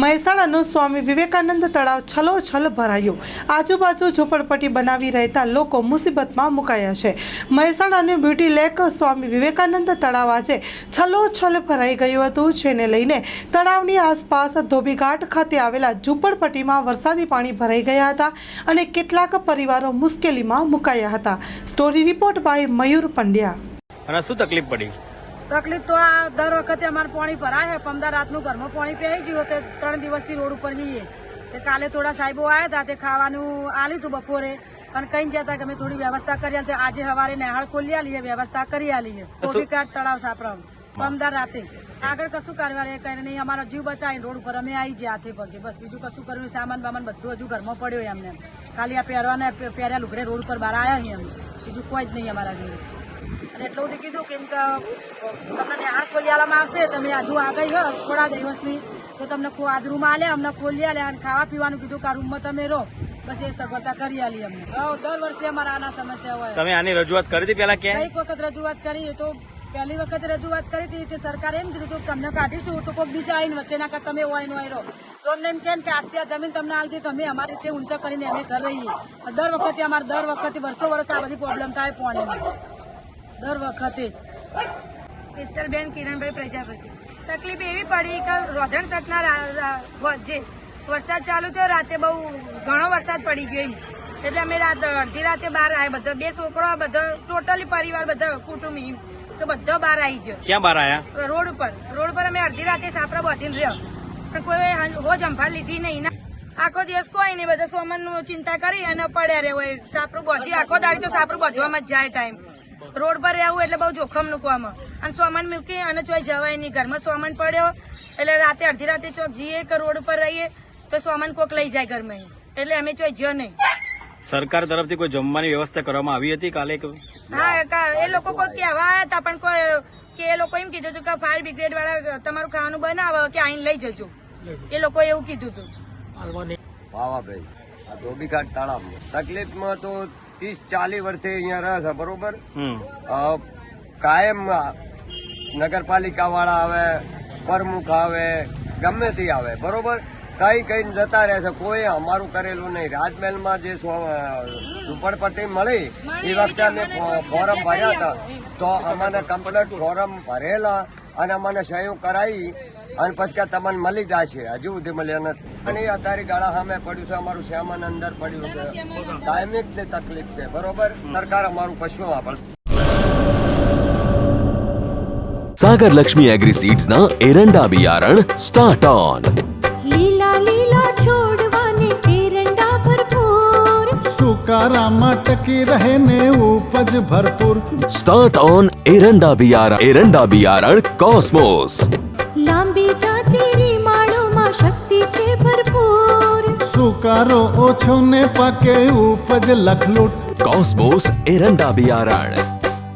મહેસાણાનું સ્વામી વિવેકાનંદ તળાવ છલોછલ ભરાયું. આજુબાજુ ઝૂંપડપટ્ટી બનાવી રહેતા લોકો મુસીબતમાં મુકાયા છે. મહેસાણાનું બ્યુટી લેક સ્વામી વિવેકાનંદ તળાવ આજે છલોછલ ભરાઈ ગયું હતું, જેને લઈને તળાવની આસપાસ ધોબીઘાટ ખાતે આવેલા ઝૂંપડપટ્ટીમાં વરસાદી પાણી ભરાઈ ગયા હતા અને કેટલાક પરિવારો મુશ્કેલીમાં મુકાયા હતા. Story report by Mayur Pandya. અને શું તકલીફ પડી? તકલીફ તો આ દર વખતે અમારે પાણી ભરાય છે. પમદા રાતનું ઘરમાં પાણી પહેરી ગયું તે ત્રણ દિવસથી રોડ ઉપર જઈએ તે કાલે થોડા સાહેબો આવ્યા હતા તે ખાવાનું આ હતું બપોરે. અને કઈ જતા કે અમે થોડી વ્યવસ્થા કરી આલી. આજે સવારે નહેળ ખોલી આલીએ વ્યવસ્થા કરી આલીએ કોબીકાટ તળાવ સાપરાવ પમદાર રાતે. આગળ કશું કાર્યવાહી કરીને નહીં અમારો જીવ બચાવીને રોડ ઉપર અમે આવી ગયા હાથે પગે. બસ બીજું કશું કર્યું સામાન બામાન બધું હજુ ઘરમાં પડ્યો એમને ખાલી આ પહેરવાના પહેર્યા લુગડે રોડ ઉપર બહાર આવ્યા છીએ અમે. બીજું કોઈ જ નહીં અમારા જોડે. અને એટલું બધું કીધું કેમ કે તમને નિહાળ ખોલિયાલામાં આવશે તમે હજુ આગળ હો થોડા દિવસની. તો તમને રૂમમાં આલે અમને ખોલી આલે અને ખાવા પીવાનું કીધું કે આ રૂમમાં તમે રહો. બસ એ સગવડતા કરી આલી અમને. દર વર્ષે અમારા આના સમસ્યા હોય. તમે આની રજૂઆત કરી હતી પેલા ક્યાં એક વખત રજૂઆત કરી તો પહેલી વખત રજૂઆત કરી હતી તે સરકારે એમ કીધું કે તમને કાઢીશું તો કોઈક બીજા આવીને વચ્ચે ના તમે હોય ને હોય રહો. તો અમને એમ કેમ કે આજથી આ જમીન તમને આલતી તો અમે અમારી રીતે ઊંચા કરીને અમે ઘર રહીએ. દર વખતે અમારે દર વખતે વર્ષો વર્ષ આ બધી પ્રોબ્લેમ થાય પાણીની દર વખતે. પિત્તલબેન કિરણભાઈ પ્રજાપતિ. તકલીફ એવી પડી કે રોધણ સટના જે વરસાદ ચાલુ થયો રાતે બહુ ઘણો વરસાદ પડી ગયો એમ. એટલે અમે રાત અડધી રાતે બહાર આવ્યા બધા બે છોકરો બધા ટોટલી પરિવાર બધા કુટુંબ એમ તો બધો બહાર આવી ગયો. ક્યાં બહાર આવ્યા રોડ ઉપર. રોડ પર અમે અડધી રાતે સાપરા બોધીને રહ્યો. પણ કોઈ હો હોજ અંફાળ લીધી નહીં ના. આખો દિવસ કોઈ નહીં બધા સોમન ચિંતા કરી અને પડ્યા રહે હોય. સાપરું બોધી આખો દાડી તો સાપરું બધવામાં જ જાય ટાઈમ રોડ પર રહેવું એટલે બહુ જોખમ મૂકવામાં. અને સોમાન મૂકી અને ચોઈ જવાય નહીં ઘરમાં સોમાન પડ્યો એટલે રાતે અડધી રાતે ચોક જઈએ કે રોડ ઉપર રહીએ તો સોમાન કોક લઈ જાય ઘરમાં એટલે અમે ચોઈ જ્યો નહીં. સરકાર તરફથી કોઈ જમવાની વ્યવસ્થા કરવામાં આવી હતી કાલે હા કા- એ લોકો કોઈ કહેવા આવ્યા હતા પણ કોઈ કે એ લોકો એમ કીધું હતું કે ફાયર બ્રિગેડ વાળા તમારું ખાવાનું બનાવો કે આઈને લઈ જજો. એ લોકો એવું કીધું હતું. વાહ આ ધોબીઘાટ તળાવ તકલીફમાં તો ત્રીસ ચાલીસ વર્ષે અહીંયા રહે છે બરોબર કાયમ નગરપાલિકા વાળા આવે પ્રમુખ આવે ગમે તે આવે બરોબર કઈ કઈ જતા રહે છે કોઈ અમારું કરેલું નહીં રાજમહેલમાં જે ઝુંપડપટ્ટી ઝૂંપડપટ્ટી મળી એ વખતે અમે ફોરમ ભર્યા હતા તો અમારે કમ્પ્લેટ ફોરમ ભરેલા અને મને સહયોગ કરાવી અને પછી તમને મળી જશે. હજુ સુધી મળ્યા નથી. અને એ અત્યારે ગાળા સામે પડ્યું છે અમારું શ્યામાન અંદર પડ્યું છે. ટાઈમિંગની તકલીફ છે બરોબર? સરકાર અમારું કશું વાપરતું સાગર લક્ષ્મી એગ્રી સીડ્સના એરંડા બિયારણ સ્ટાર્ટ ઓન. कारा रहने उपज भरपूर। स्टार्ट ऑन एरंडा बियारण एरंडा बियारण कॉस्मोस लांबीच्या मा शक्ति शक्तीचे भरपूर। सुकारो ओछोने पके उपज लखलूट कॉस्मोस एरंडा बियारण